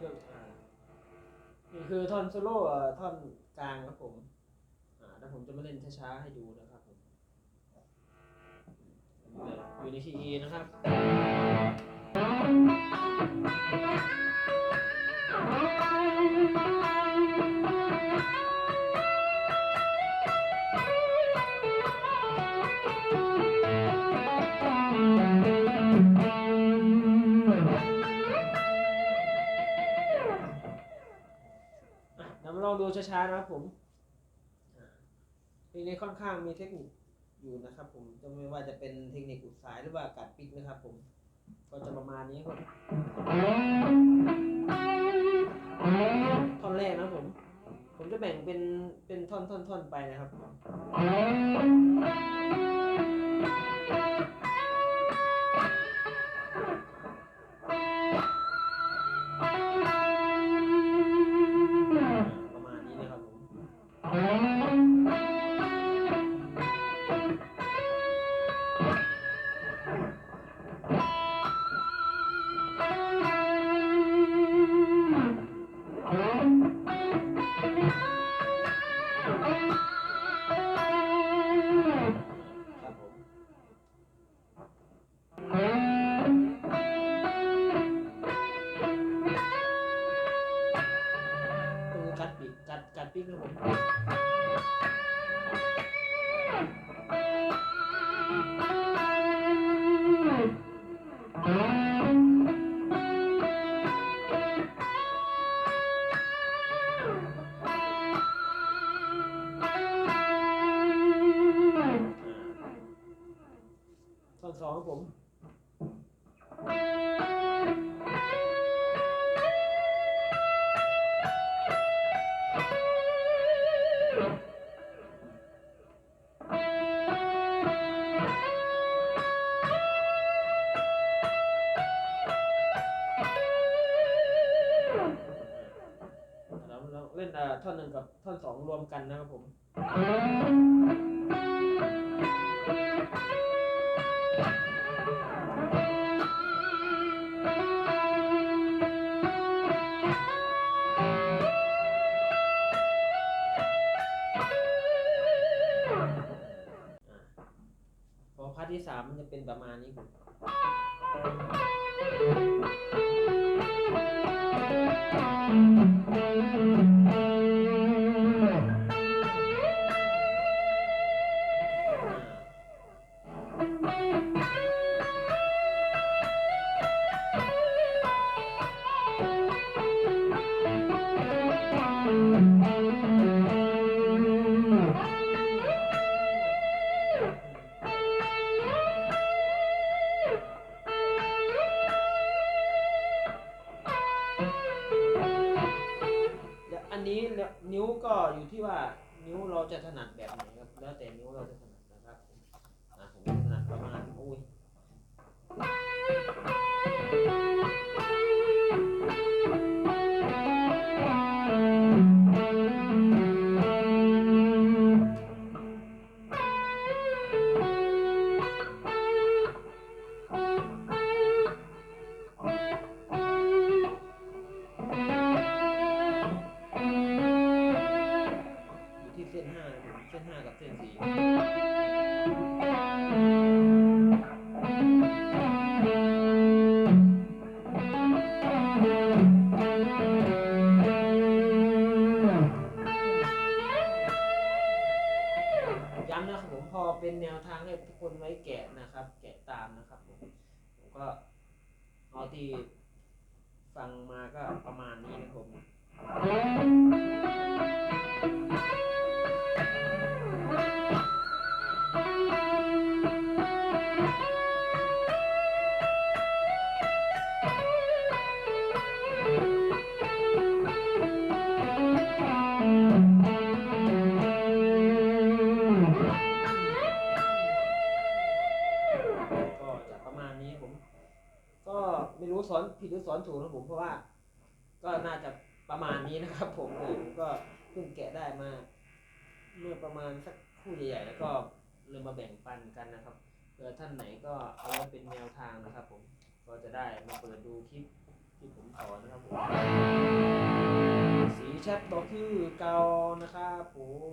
คืออ่านี่คือท่อนโซโล่เอ่อท่อนกลางครับผมอ่าแล้วผมจะมาเล่นช้าๆให้ดูนะครับผมอยู่ในคีย์ E นะครับอ เดี๋ยวมาลองดูช้าๆนะครับผมเพลงนี้ค่อนข้างมีเทคนิคอยู่นะครับผมจะไม่ว่าจะเป็นเทคนิคอุดสายหรือว่ากัดปิกนะครับผม ก็จะประมาณนี้ครับท่อนแรกนะครับผม ผมจะแบ่งเป็นเป็นท่อนๆๆไปนะครับ เราเราเล่นอ่าท่อนหนึ่งกับท่อนสองรวมกันนะครับผมพอ พาร์ทที่สามมันจะเป็นประมาณนี้ครับ นิ้วก็อยู่ที่ว่านิ้วเราจะถนัดแบบไหนครับ แล้วแต่นิ้วเราจะถนัดนะครับอะผมถนัดประมาณอุ้ย ย้ำนะครับผมพอเป็นแนวทางให้ทุกคนไว้แกะนะครับ แกะตามนะครับผมผมก็เอาที่ฟังมาก็ประมาณนี้นะครับ อนผิดหรือสอนถูกนะผมเพราะว่า ก็น่าจะประมาณนี้นะครับ ผมเออผมก็เพิ่งแกะได้มา เมื่อประมาณสักคู่ใหญ่ๆแล้วก็เลยมาแบ่งปันกันนะครับเผื่อท่านไหนก็เอาไว้เป็นแนวทางนะครับ ผมก็จะได้มาเปิดดูคลิปที่ผมสอนนะครับผมแชทบอกคือเก่านะครับผม